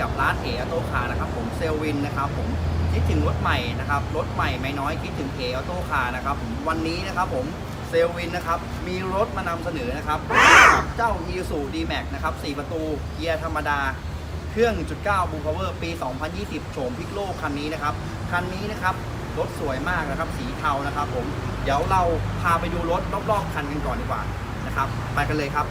กับร้านเอออโต้คาร์นะครับผมเซลวินนะครับผมคิดถึงรถใหม่นะครับรถใหม่ไม่น้อยคิดถึงเอออโต้คาร์นะครับผมวันนี้นะครับผมเซลวินนะครับมีรถมานำเสนอนะครับเจ้า i s u d m a x นะครับ4ประตูเกียร์ธรรมดาเครื่อง1.9บูพาวเวอร์ปี 2020 โฉมพิกโลคันนี้นะครับคันนี้นะครับรถสวยมากนะครับสีเทานะครับผมเดี๋ยวเราพาไปดูรถรอบๆคันกันก่อนดีกว่านะครับ ไปกันเลยครับ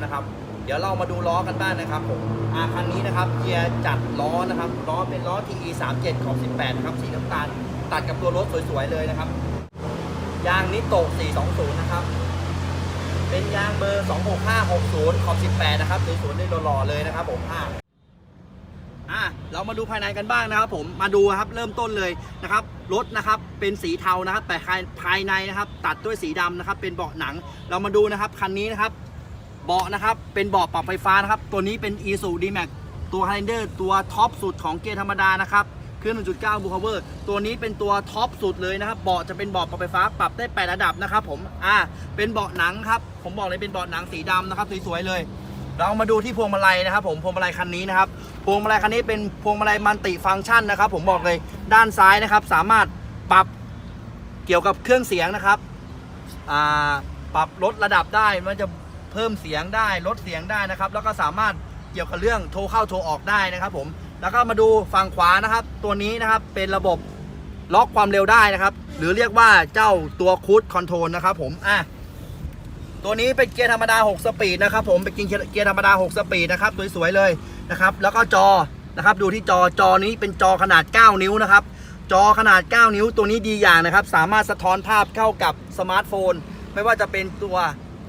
นกันแล้วนะครับ เดี๋ยวเรามาดูล้อกันบ้างนะครับผมอาคันนี้นะครับเกียร์จัดล้อนะครับล้อเป็นล้อ TE 37ขอบ18นะครับสีน้ำตาลตัดกับตัวรถสวยๆเลยนะครับ ยางนิโตะ420 นะครับ เป็นยางเบอร์ 26560 ขอบ 18 นะครับสวยๆเลยหล่อๆเลยนะครับผมอ่าอะเรามาดูภายในกันบ้างนะครับผมมาดูครับเริ่มต้นเลยนะครับรถนะครับเป็นสีเทานะครับแต่ภายในนะครับ ตัดด้วยสีดำนะครับ เป็นเบาะหนัง เรามาดูนะครับคันนี้นะครับ เบาะนะครับ เป็นเบาะปรับไฟฟ้านะครับ ตัวนี้เป็น e s u d m a x ตัว Highlander ตัวท็อปสุดของเกียร์ธรรมดานะครับเครื่อง1.9บูพาเวอร์ตัวนี้เป็นตัวท็อปสุดเลยนะครับ เบาะจะเป็นเบาะปรับไฟฟ้าปรับได้ 8 ระดับนะครับผม อ่า เป็นเบาะหนังครับ ผมบอกเลยเป็นเบาะหนังสีดำนะครับสวยๆเลย เรามาดูที่พวงมาลัยนะครับ ผม พวงมาลัยคันนี้นะครับ พวงมาลัยคันนี้เป็นพวงมาลัยมัลติฟังก์ชันนะครับ ผมบอกเลย ด้านซ้ายนะครับ สามารถปรับเกี่ยวกับเครื่องเสียงนะครับ อ่า ปรับลดระดับได้ มันจะ เพิ่มเสียงได้ลดเสียงได้นะครับ แล้วก็สามารถเกี่ยวกับเรื่องโทรเข้าโทรออกได้นะครับ ผม แล้วก็มาดูฝั่งขวานะครับ ตัวนี้นะครับเป็นระบบล็อกความเร็วได้นะครับ หรือเรียกว่าเจ้าตัวคูดคอนโทรลนะครับ ผมอะตัวนี้เป็นเกียร์ธรรมดา 6 สปีดนะครับผมเป็นเกียร์ธรรมดา 6 สปีดนะครับสวยๆเลยนะครับ แล้วก็จอนะครับ ดูที่จอจอนี้เป็นจอขนาด 9 นิ้วนะครับ จอขนาด 9 นิ้วตัวนี้ดีอย่างนะครับ สามารถสะท้อนภาพเข้ากับสมาร์ทโฟน ไม่ว่าจะเป็นตัว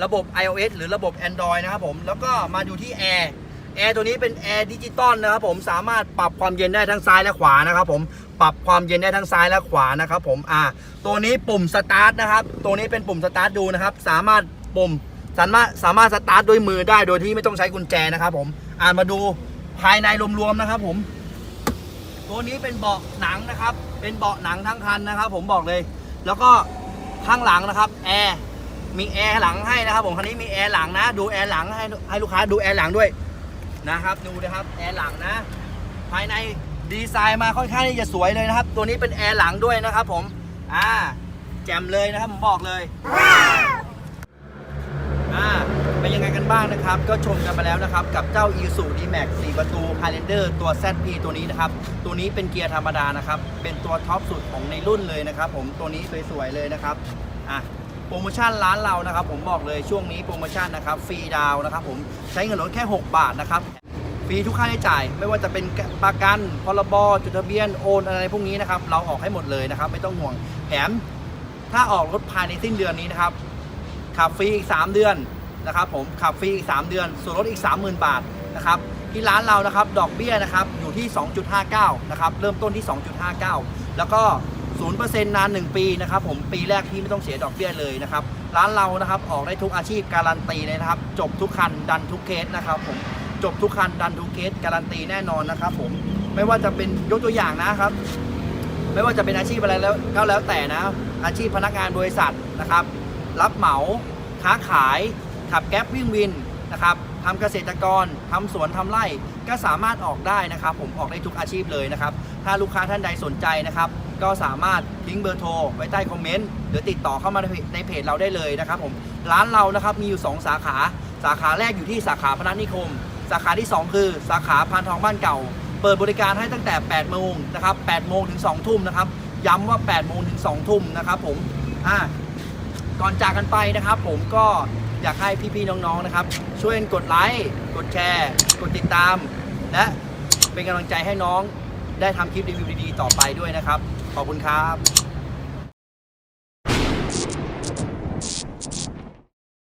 ระบบ iOS หรือระบบ Android นะครับผมแล้วก็มาดูที่แอร์แอร์ตัวนี้เป็นแอร์ดิจิตอลนะครับผมสามารถปรับความเย็นได้ทั้งซ้ายและขวานะครับผมปรับความเย็นได้ทั้งซ้ายและขวานะครับผมอ่าตัวนี้ปุ่มสตาร์ทนะครับตัวนี้เป็นปุ่มสตาร์ทดูนะครับสามารถปุ่มสามารถสามารถสตาร์ทด้วยมือได้โดยที่ไม่ต้องใช้กุญแจนะครับผมอ่านมาดูภายในรวมๆนะครับผมตัวนี้เป็นเบาะหนังนะครับ เป็นเบาะหนังทั้งคันนะครับ ผมบอกเลย แล้วก็ข้างหลังนะครับแอร์ มีแอร์หลังให้นะครับผมคันนี้มีแอร์หลังนะ ดูแอร์หลังให้ให้ลูกค้าดูแอร์หลังด้วยนะครับ ดูนะครับแอร์หลังนะ ภายในดีไซน์มาค่อนข้างที่จะสวยเลยนะครับ ตัวนี้เป็นแอร์หลังด้วยนะครับผมอ่าแจ่มเลยนะครับผมบอกเลยอ่าเป็นยังไงกันบ้างนะครับ ก็ชมกันไปแล้วนะครับ กับเจ้า i s u d m a x 4 ประตู Highlander ตัว ZP ตัวนี้นะครับ ตัวนี้เป็นเกียร์ธรรมดานะครับ เป็นตัวท็อปสุดของในรุ่นเลยนะครับ ผมตัวนี้สวยๆเลยนะครับอะ โปรโมชั่นร้านเรานะครับ ผมบอกเลยช่วงนี้โปรโมชั่นนะครับฟรีดาวนะครับผมใช้เงินรถแค่ 6 บาทนะครับฟรีทุกค่าใช้จ่าย ไม่ว่าจะเป็นประกันพรบจดทะเบียนโอนอะไรพวกนี้นะครับเราออกให้หมดเลยนะครับ ไม่ต้องห่วงแถมถ้าออกรถภายในสิ้นเดือนนี้นะครับขับฟรีอีก 3 เดือนนะครับ ผมขับฟรีอีก 3 เดือน ส่วนลดอีก 30,000 บาทนะครับที่ร้านเรานะครับดอกเบี้ยนะครับอยู่ที่ 2.59 นะครับเริ่มต้นที่ 2.59 แล้วก็ 0%นาน 1 ปีนะครับผมปีแรกพี่ไม่ต้องเสียดอกเบี้ยเลยนะครับร้านเรานะครับออกได้ทุกอาชีพการันตีเลยนะครับ จบทุกคันดันทุกเคสนะครับผมจบทุกคันดันทุกเคสการันตีแน่นอนนะครับผมไม่ว่าจะเป็นยกตัวอย่างนะครับไม่ว่าจะเป็นอาชีพอะไรแล้วก็แล้วแต่นะ อาชีพพนักงานบริษัทนะครับ รับเหมาค้าขายขับแก๊ปวิ่งวินนะครับ ทำเกษตรกรทำสวนทำไร่ก็สามารถออกได้นะครับ ผมออกได้ทุกอาชีพเลยนะครับ ถ้าลูกค้าท่านใดสนใจนะครับ ก็สามารถทิ้งเบอร์โทรไว้ใต้คอมเมนต์หรือติดต่อเข้ามาในเพจเราได้เลยนะครับผมร้านเรานะครับมีอยู่ 2 สาขา สาขาแรกอยู่ที่สาขาพนัสนิคม สาขาที่ 2 คือสาขาพานทองบ้านเก่า เปิดบริการให้ตั้งแต่ 8 โมงนะครับ 8 โมงถึง 2 ทุ่มนะครับ ย้ำว่า 8 โมงถึง 2 ทุ่มนะครับผมอ่าก่อนจากกันไปนะครับ ผมก็ อยากให้พี่ๆน้องๆนะครับ ช่วยกดไลค์กดแชร์ กดติดตาม และเป็นกำลังใจให้น้องได้ทำคลิปรีวิวดีๆต่อไปด้วยนะครับ ขอบคุณครับ